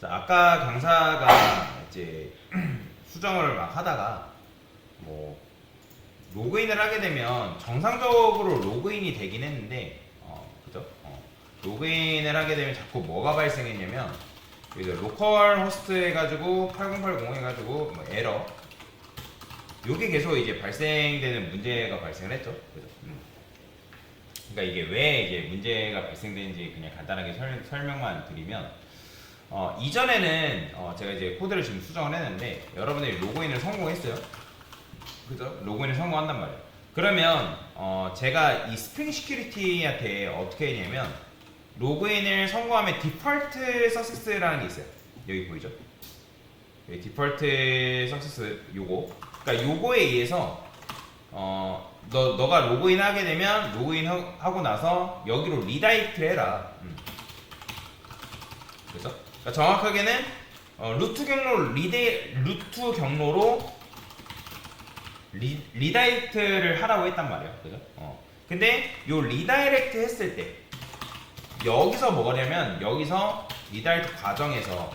자, 아까 강사가 이제 수정을 막 하다가 뭐 로그인을 하게 되면 정상적으로 로그인이 되긴 했는데 어, 그죠? 어, 로그인을 하게 되면 자꾸 뭐가 발생했냐면 이제 로컬 호스트 해가지고 8080 해가지고 뭐 에러 요게 계속 이제 발생되는 문제가 발생을 했죠. 그죠? 음. 그러니까 이게 왜 이제 문제가 발생되는지 그냥 간단하게 설, 설명만 드리면 어, 이전에는 어, 제가 이제 코드를 지금 수정을 했는데 여러분들이 로그인을 성공했어요. 그죠? 로그인을 성공한단 말이에요. 그러면 어, 제가 이 스프링 시큐리티한테 어떻게 했냐면 로그인을 성공하면 디폴트 석세스라는 게 있어요. 여기 보이죠? 여기 디폴트 석세스 요거. 그러니까 요거에 의해서 어, 너, 너가 로그인 하게 되면 로그인 하- 하고 나서 여기로 리다이렉트 해라. 음. 그래서 그러니까 정확하게는 어, 루트 경로 리데 루트 경로로 리, 리다이렉트를 하라고 했단 말이에요. 그죠? 어. 근데 요 리다이렉트 했을 때 여기서 뭐냐면 여기서 리다이렉트 과정에서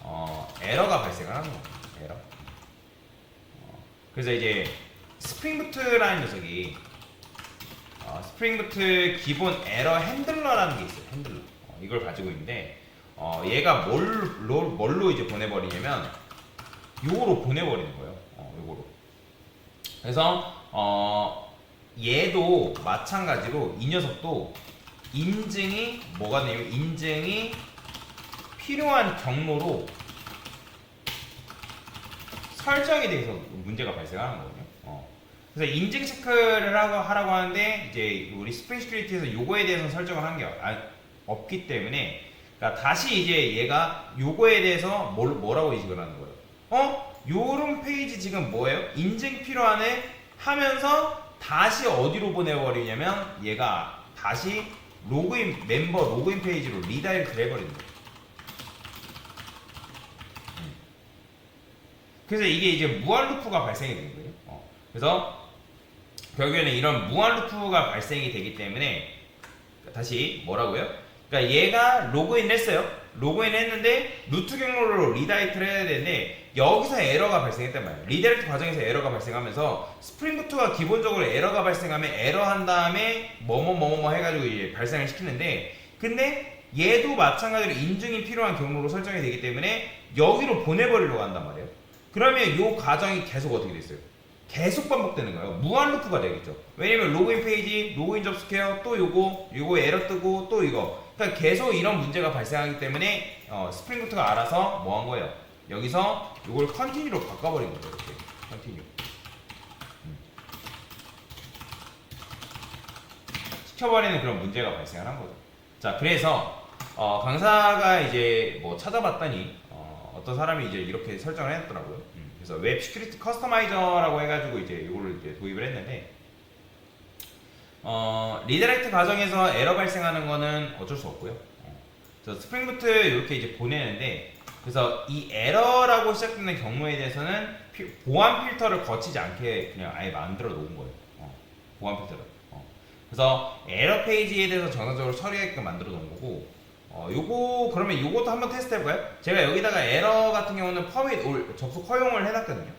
어, 에러가 발생을 하는 거예요. 에러. 어, 그래서 이제 스프링부트라는 녀석이 어, 스프링부트 기본 에러 핸들러라는 게 있어요. 핸들러. 어, 이걸 가지고 있는데 어, 얘가 뭘로, 뭘로 이제 보내버리냐면 요거로 보내버리는 거예요. 어, 요거로. 그래서 어, 얘도 마찬가지로 이 녀석도 인증이 뭐가 되냐면 인증이 필요한 경로로 설정이 돼서 문제가 발생하는 거거든요. 어. 그래서 인증 체크를 하고 하라고 하는데 이제 우리 스프링 시큐리티에서 요거에 대해서 설정을 한게 아, 없기 때문에 그러니까 다시 이제 얘가 요거에 대해서 뭘, 뭐라고 인식을 하는 거예요. 어? 요런 페이지 지금 뭐예요? 인증 필요하네 하면서 다시 어디로 보내버리냐면 얘가 다시 로그인 멤버 로그인 페이지로 리다이렉트 해버리는 거예요. 음. 그래서 이게 이제 무한 루프가 발생이 되는 거예요. 어. 그래서 결국에는 이런 무한 루프가 발생이 되기 때문에 다시 뭐라고요? 그러니까 얘가 로그인 했어요. 로그인 했는데 루트 경로로 리다이렉트를 해야 되는데 여기서 에러가 발생했단 말이에요. 리다이렉트 과정에서 에러가 발생하면서 스프링부트가 기본적으로 에러가 발생하면 에러 한 다음에 뭐뭐뭐뭐 해가지고 이제 발생을 시키는데 근데 얘도 마찬가지로 인증이 필요한 경로로 설정이 되기 때문에 여기로 보내버리려고 한단 말이에요. 그러면 이 과정이 계속 어떻게 됐어요? 계속 반복되는 거예요. 무한 루프가 되겠죠. 왜냐면 로그인 페이지, 로그인 접속해요. 또 요거, 요거 에러 뜨고 또 이거. 그러니까 계속 이런 문제가 발생하기 때문에 어, 스프링부트가 알아서 뭐 한 거예요? 여기서 요걸 컨티뉴로 바꿔버린 거죠. 이렇게 컨티뉴. 음. 시켜버리는 그런 문제가 발생을 한 거죠. 자, 그래서 어, 강사가 이제 뭐 찾아봤더니 어, 어떤 사람이 이제 이렇게 설정을 해놨더라고요. 음, 그래서 웹 시큐리티 커스터마이저라고 해가지고 이제 이거를 이제 도입을 했는데 어, 리다이렉트 과정에서 에러 발생하는 거는 어쩔 수 없고요. 어, 그래서 스프링부트 이렇게 이제 보내는데 그래서 이 에러라고 시작되는 경로에 대해서는 피- 보안 필터를 거치지 않게 그냥 아예 만들어 놓은 거예요. 어, 보안 필터를. 어. 그래서 에러 페이지에 대해서 정상적으로 처리하게끔 만들어 놓은 거고 어, 요거 그러면 요것도 한번 테스트 해볼까요? 제가 여기다가 에러 같은 경우는 퍼밋 올 접속 허용을 해놨거든요.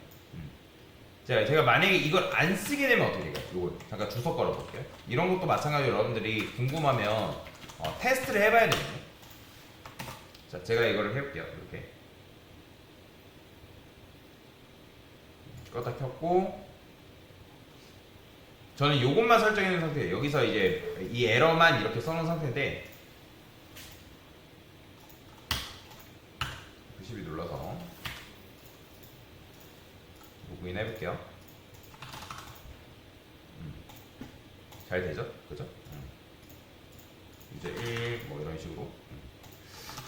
음. 제가 만약에 이걸 안 쓰게 되면 어떻게 될까요? 요거 잠깐 주석 걸어 볼게요. 이런 것도 마찬가지로 여러분들이 궁금하면 어, 테스트를 해봐야 되거든요. 자, 제가 이거를 해볼게요. 이렇게 껐다 켰고 저는 요것만 설정해 놓은 상태예요. 여기서 이제 이 에러만 이렇게 써놓은 상태인데 92 눌러서 로그인 해볼게요. 음. 잘 되죠? 그죠? 음. 이제 1, 뭐 이런 식으로. 음.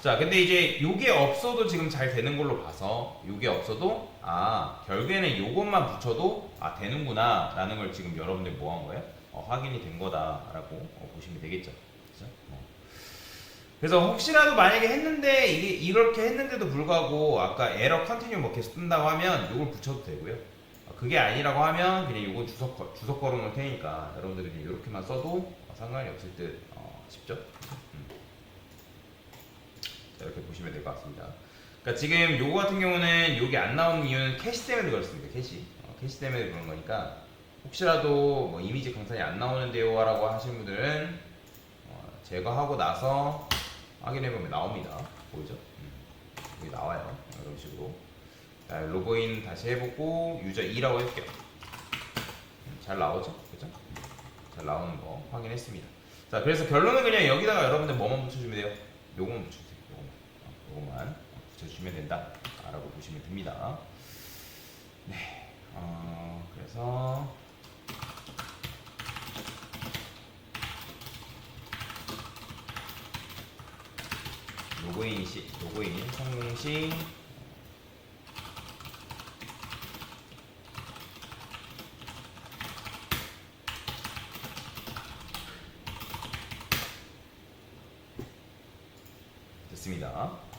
자, 근데 이제 요게 없어도 지금 잘 되는 걸로 봐서 요게 없어도 아 결국에는 요것만 붙여도 아 되는구나 라는 걸 지금 여러분들 뭐 한 거예요? 어, 확인이 된 거다라고 어, 보시면 되겠죠. 그죠? 어. 그래서 혹시라도 만약에 했는데 이게 이렇게 했는데도 불구하고 아까 에러 컨티뉴 뭐 계속 뜬다고 하면 요걸 붙여도 되고요. 어, 그게 아니라고 하면 그냥 요거 주석 걸- 주석 걸어 놓을 테니까 여러분들이 이렇게만 써도 어, 상관이 없을 듯 어, 싶죠? 음. 자, 이렇게 보시면 될 것 같습니다. 그러니까 지금 요거 같은 경우는 요게 안 나오는 이유는 캐시 때문에 그렇습니다. 캐시. 어, 캐시 때문에 그런 거니까 혹시라도 뭐 이미지 강산이 안 나오는데요라고 하시는 분들은 어, 제거하고 나서 확인해 보면 나옵니다. 보이죠? 음, 여기 나와요. 이런 식으로. 자, 로그인 다시 해보고 유저 2라고 해볼게요. 음, 잘 나오죠? 그죠? 잘 나오는 거 확인했습니다. 자, 그래서 결론은 그냥 여기다가 여러분들 뭐만 붙여주면 돼요? 요거만 붙여주세요. 요거만. 어, 요거만 붙여주시면 된다. 라고 보시면 됩니다. 네. 어, 그래서 로그인 시, 로그인 성공 시 됐습니다.